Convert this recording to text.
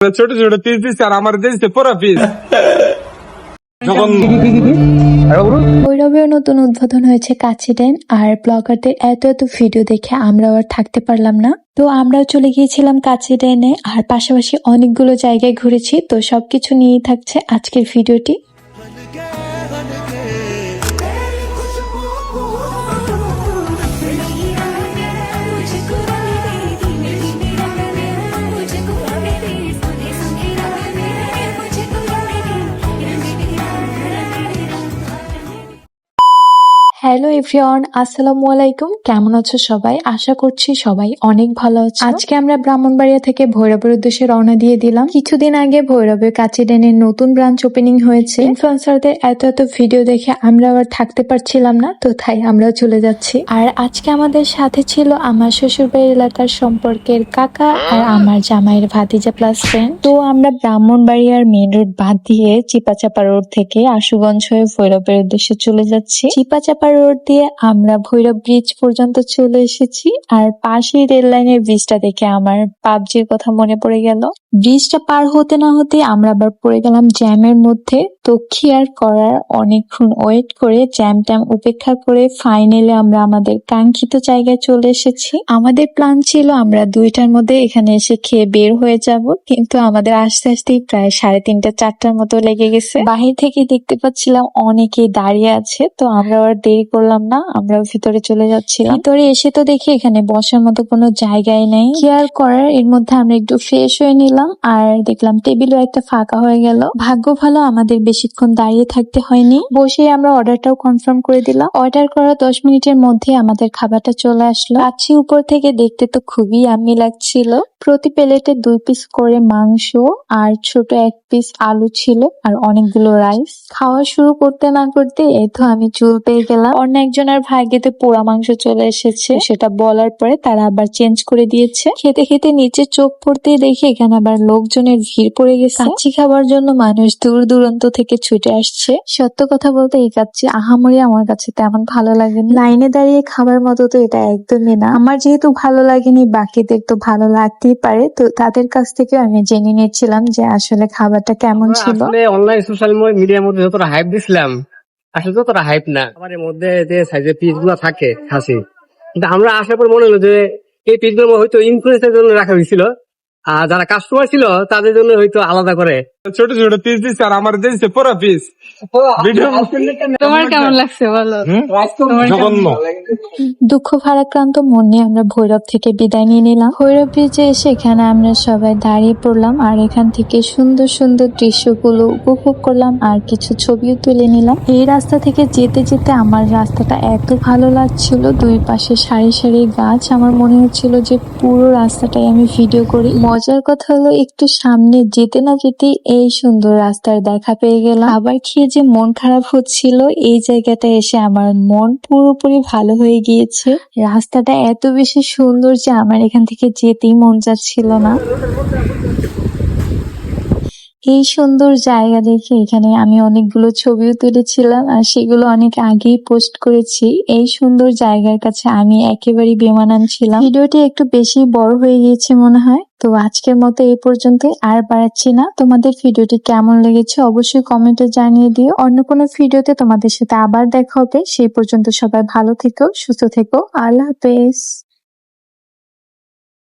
ছোট ছোট পিস দিচ্ছে আর আমার দিচ্ছে পুরো পিস যখন ভৈরবেও নতুন উদ্বোধন হয়েছে কাচি ড্যাম আর ব্লগারদের এত এত ভিডিও দেখে আমরাও আর থাকতে পারলাম না তো আমরাও চলে গিয়েছিলাম কাচি ডেনে আর পাশাপাশি অনেকগুলো জায়গায় ঘুরেছি তো সবকিছু নিয়েই থাকছে আজকের ভিডিওটি হ্যালো এভরিওয়ান, আসসালামু আলাইকুম। কেমন আছো সবাই? আশা করছি সবাই অনেক ভালো আছে। আজকে আমরা ব্রাহ্মণবাড়িয়া থেকে ভৈরবের উদ্দেশ্যে রওনা দিয়ে দিলাম। কিছুদিন আগে ভৈরবে কাচিডেনের নতুন ব্রাঞ্চ ওপেনিং হয়েছে। ইনফ্লুয়েন্সারদের এত এত ভিডিও দেখে আমরা আবার থাকতে পারছিলাম না, তো তাই আমরাও চলে যাচ্ছি। আর আজকে আমাদের সাথে ছিল আমার শ্বশুরবাড়ি এলাকার সম্পর্কের কাকা আর আমার জামাইয়ের ভাতিজা প্লাস ফ্রেন্ড তো আমরা ব্রাহ্মণবাড়িয়ার মেন রোড বাদ দিয়ে চিপাচাপা রোড থেকে আশুগঞ্জ হয়ে ভৈরবের উদ্দেশ্যে চলে যাচ্ছি। চিপাচাপা রোড দিয়ে আমরা ভৈরব ব্রিজ পর্যন্ত চলে এসেছি। আর পাশেই রেল লাইনের ব্রিজটা দেখে আমার পাবজির কথা মনে পড়ে গেল। ব্রিজটা পার হতে না হতে আমরা আবার পড়ে গেলাম জ্যামের মধ্যে। তো আর করার অনেকক্ষণ ওয়েট করে জ্যাম ট্যাম উপেক্ষা করে ফাইনালে আমরা আমাদের কাঙ্ক্ষিত জায়গায় চলে এসেছি। আমাদের প্ল্যান ছিল আমরা দুইটার মধ্যে এখানে এসে খেয়ে বের হয়ে যাব। কিন্তু আমাদের আস্তে আস্তেই প্রায় সাড়ে তিনটা, চারটার মতো লেগে গেছে। বাহির থেকে দেখতে পাচ্ছিলাম অনেকেই দাঁড়িয়ে আছে। তো আমরা আর দেরি করলাম না আমরা ভিতরে চলে যাচ্ছিলাম। ভিতরে এসে তো দেখি এখানে বসার মতো কোনো জায়গায় নেই। কি আর করার, এর মধ্যে আমরা একটু ফ্রেশ হয়ে নিলাম আর দেখলাম টেবিলও একটা ফাঁকা হয়ে গেল। ভাগ্য ভালো, আমাদের বেশিক্ষণ দাঁড়িয়ে থাকতে হয়নি। বসে আমরা অর্ডারটাও কনফার্ম করে দিলাম। অর্ডার করা দশ মিনিটের মধ্যে আমাদের খাবারটা চলে আসলো। কাছি উপর থেকে দেখতে তো খুবই আমি লাগছিল। প্রতি প্লেটে দুই পিস করে মাংস আর ছোট এক পিস আলু ছিল আর অনেকগুলো রাইস খাওয়া শুরু করতে না করতে এই তো আমি চুল পেয়ে গেলাম। অন্য একজনের ভাগ্যেতে পোড়া মাংস চলে এসেছে। সেটা বলার পরে তারা আবার চেঞ্জ করে দিয়েছে। খেতে খেতে নিচে চোখ পড়তেই দেখি এখানে আবার লোকজনের ভিড় পড়ে গেছে। কাচ্চি খাবার জন্য মানুষ দূর দূরান্ত থেকে ছুটে আসছে। সত্য কথা বলতে এই কাচ্চি আহামরি আমার কাছে তেমন ভালো লাগেনি। লাইনে দাঁড়িয়ে খাবার মতো তো এটা একদমই না। আমার যেহেতু ভালো লাগেনি বাকিদের তো ভালো লাগতেই পারে তো তাদের কাছ থেকে আমি জেনে নিয়েছিলাম যে আসলে খাবারটা কেমন ছিল। অনলাইন সোশ্যাল মিডিয়ার মধ্যে যতটা হাইপ দিছিলাম আসলে ততটা হাইপ না। আমার মধ্যে যে সাইজের পিসগুলো থাকে খাসি। কিন্তু আমরা আসার পর মনে হলো যে এই পিসগুলো হয়তো ইনফ্লুয়েন্সের জন্য রাখা হয়েছিল। আর যারা কাস্টমার ছিল, তাদের জন্য হয়তো আলাদা করে ছোট ছোট পিস দিচ্ছে আর আমার দিচ্ছে পুরো পিস তোমার কেমন লাগছে বলো? দুঃখ ভারাক্রান্ত মন নিয়ে আমরা ভৈরব থেকে বিদায় নিয়ে নিলাম। ভৈরব ব্রিজে এসে এখানে আমরা সবাই দাঁড়িয়ে পড়লাম আর এখান থেকে সুন্দর সুন্দর দৃশ্যগুলো উপভোগ করলাম আর কিছু ছবিও তুলে নিলাম। এই রাস্তা থেকে যেতে যেতে আমার রাস্তাটা এত ভালো লাগছিল। দুই পাশে সারি সারি গাছ। আমার মনে হচ্ছিল যে পুরো রাস্তাটাই আমি ভিডিও করি। মজার কথা হলো একটু সামনে যেতে না যেতেই এই সুন্দর রাস্তার দেখা পেয়ে গেলাম। আবার খেয়ে যে মন খারাপ হচ্ছিল, এই জায়গাটা এসে আমার মন পুরোপুরি ভালো হয়ে গিয়েছে। রাস্তাটা এত বেশি সুন্দর যে আমার এখান থেকে যেতেই মন যাচ্ছিল না। এই সুন্দর জায়গা দেখে এখানে আমি অনেকগুলো ছবিও তুলেছিলাম আর সেগুলো অনেক আগেই পোস্ট করেছি। এই সুন্দর জায়গার কাছে আমি একেবারেই বেমানান ছিলাম। ভিডিওটি একটু বেশি বড় হয়ে গিয়েছে মনে হয়। তো আজকের মতো এই পর্যন্ত, আর বাড়াচ্ছি না। তোমাদের ভিডিওটি কেমন লেগেছে অবশ্যই কমেন্টে জানিয়ে দিও। অন্য কোনো ভিডিওতে তোমাদের সাথে আবার দেখা হবে। সেই পর্যন্ত সবাই ভালো থেকো, সুস্থ থেকো। আল্লাহ হাফেজ।